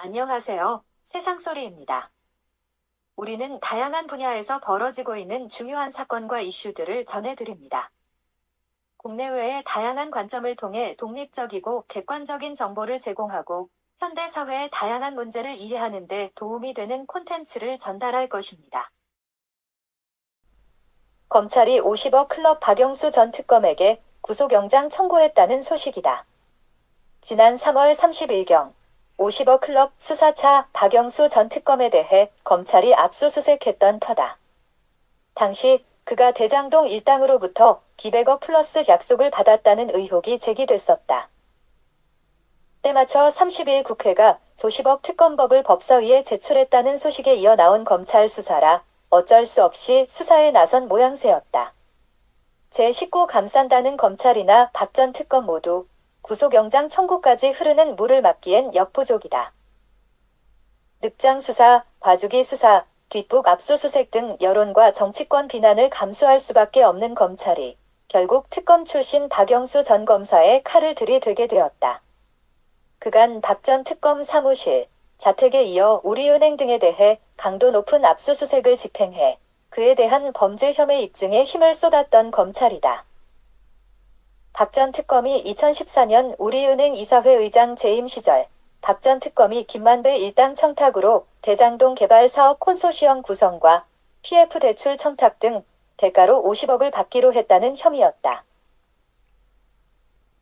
안녕하세요. 세상소리입니다. 우리는 다양한 분야에서 벌어지고 있는 중요한 사건과 이슈들을 전해드립니다. 국내외의 다양한 관점을 통해 독립적이고 객관적인 정보를 제공하고 현대 사회의 다양한 문제를 이해하는 데 도움이 되는 콘텐츠를 전달할 것입니다. 검찰이 50억 클럽 박영수 전 특검에게 구속영장 청구했다는 소식이다. 지난 3월 30일경 50억 클럽 수사차 박영수 전 특검에 대해 검찰이 압수수색했던 터다. 당시 그가 대장동 일당으로부터 기백억 플러스 약속을 받았다는 의혹이 제기됐었다. 때맞춰 30일 국회가 조십억 특검법을 법사위에 제출했다는 소식에 이어 나온 검찰 수사라 어쩔 수 없이 수사에 나선 모양새였다. 제19 감싼다는 검찰이나 박 전 특검 모두 구속영장 청구까지 흐르는 물을 막기엔 역부족이다. 늑장 수사, 봐주기 수사, 뒷북 압수수색 등 여론과 정치권 비난을 감수할 수밖에 없는 검찰이 결국 특검 출신 박영수 전 검사의 칼을 들이대게 되었다. 그간 박 전 특검 사무실, 자택에 이어 우리은행 등에 대해 강도 높은 압수수색을 집행해 그에 대한 범죄 혐의 입증에 힘을 쏟았던 검찰이다. 박 전 특검이 2014년 우리은행 이사회 의장 재임 시절 박 전 특검이 김만배 일당 청탁으로 대장동 개발 사업 콘소시엄 구성과 PF 대출 청탁 등 대가로 50억을 받기로 했다는 혐의였다.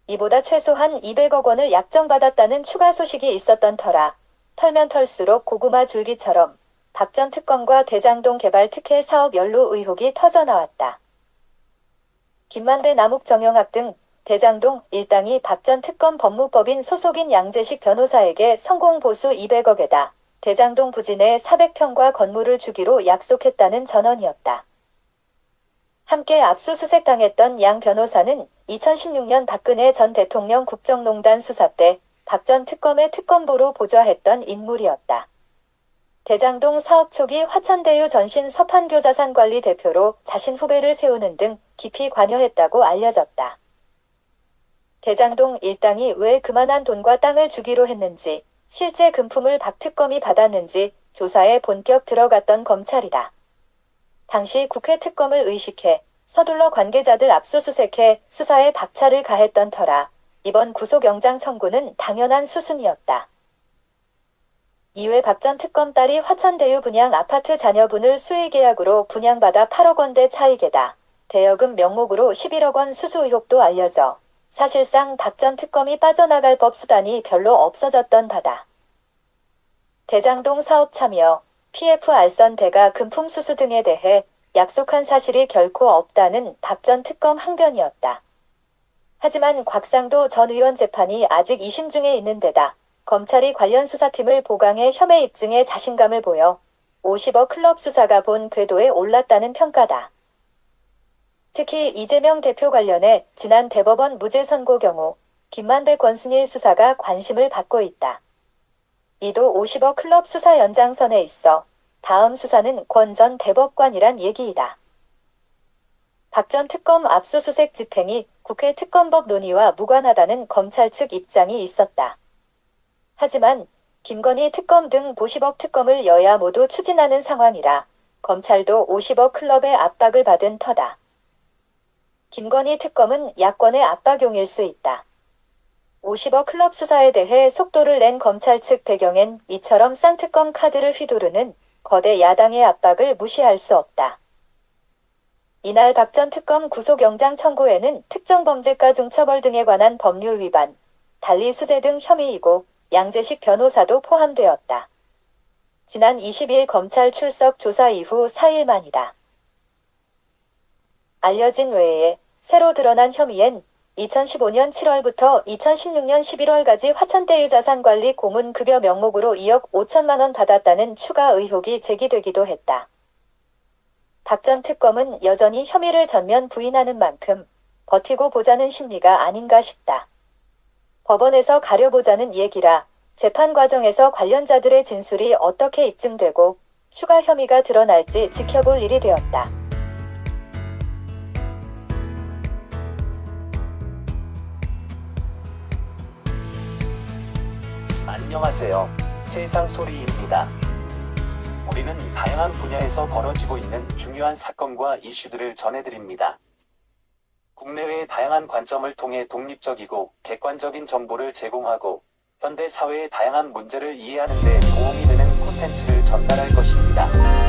이보다 최소한 200억 원을 약정받았다는 추가 소식이 있었던 터라 털면 털수록 고구마 줄기처럼 박 전 특검과 대장동 개발 특혜 사업 연루 의혹이 터져나왔다. 김만배 남욱 정영학 등 대장동 일당이 박 전 특검 법무법인 소속인 양재식 변호사에게 성공 보수 200억에다 대장동 내 400평과 건물을 주기로 약속했다는 전언이었다. 함께 압수수색 당했던 양 변호사는 2016년 박근혜 전 대통령 국정농단 수사 때 박 전 특검의 특검보로 보좌했던 인물이었다. 대장동 사업 초기 화천대유 전신 서판교자산관리 대표로 자신 후배를 세우는 등 깊이 관여했다고 알려졌다. 대장동 일당이 왜 그만한 돈과 땅을 주기로 했는지, 실제 금품을 박 특검이 받았는지 조사에 본격 들어갔던 검찰이다. 당시 국회 특검을 의식해 서둘러 관계자들 압수수색해 수사에 박차를 가했던 터라 이번 구속영장 청구는 당연한 수순이었다. 이외 박 전 특검 딸이 화천대유 분양 아파트 자녀분을 수의계약으로 분양받아 8억 원대 차익에다 대여금 명목으로 11억 원 수수 의혹도 알려져 사실상 박 전 특검이 빠져나갈 법 수단이 별로 없어졌던 바다. 대장동 사업 참여, PF 알선 대가 금품 수수 등에 대해 약속한 사실이 결코 없다는 박 전 특검 항변이었다. 하지만 곽상도 전 의원 재판이 아직 2심 중에 있는 데다 검찰이 관련 수사팀을 보강해 혐의 입증에 자신감을 보여 50억 클럽 수사가 본 궤도에 올랐다는 평가다. 특히 이재명 대표 관련해 지난 대법원 무죄 선고 경우 김만배 권순일 수사가 관심을 받고 있다. 이도 50억 클럽 수사 연장선에 있어 다음 수사는 권 전 대법관이란 얘기이다. 박 전 특검 압수수색 집행이 국회 특검법 논의와 무관하다는 검찰 측 입장이 있었다. 하지만 김건희 특검 등 50억 특검을 여야 모두 추진하는 상황이라 검찰도 50억 클럽의 압박을 받은 터다. 김건희 특검은 야권의 압박용일 수 있다. 50억 클럽 수사에 대해 속도를 낸 검찰 측 배경엔 이처럼 쌍특검 카드를 휘두르는 거대 야당의 압박을 무시할 수 없다. 이날 박 전 특검 구속영장 청구에는 특정 범죄가 중처벌 등에 관한 법률 위반, 달리 수재 등 혐의이고 양재식 변호사도 포함되었다. 지난 20일 검찰 출석 조사 이후 4일 만이다. 알려진 외에 새로 드러난 혐의엔 2015년 7월부터 2016년 11월까지 화천대유 자산관리 고문 급여 명목으로 2억 5천만 원 받았다는 추가 의혹이 제기되기도 했다. 박 전 특검은 여전히 혐의를 전면 부인하는 만큼 버티고 보자는 심리가 아닌가 싶다. 법원에서 가려보자는 얘기라 재판 과정에서 관련자들의 진술이 어떻게 입증되고 추가 혐의가 드러날지 지켜볼 일이 되었다. 안녕하세요. 세상 소리입니다. 우리는 다양한 분야에서 벌어지고 있는 중요한 사건과 이슈들을 전해드립니다. 국내외의 다양한 관점을 통해 독립적이고 객관적인 정보를 제공하고 현대 사회의 다양한 문제를 이해하는 데 도움이 되는 콘텐츠를 전달할 것입니다.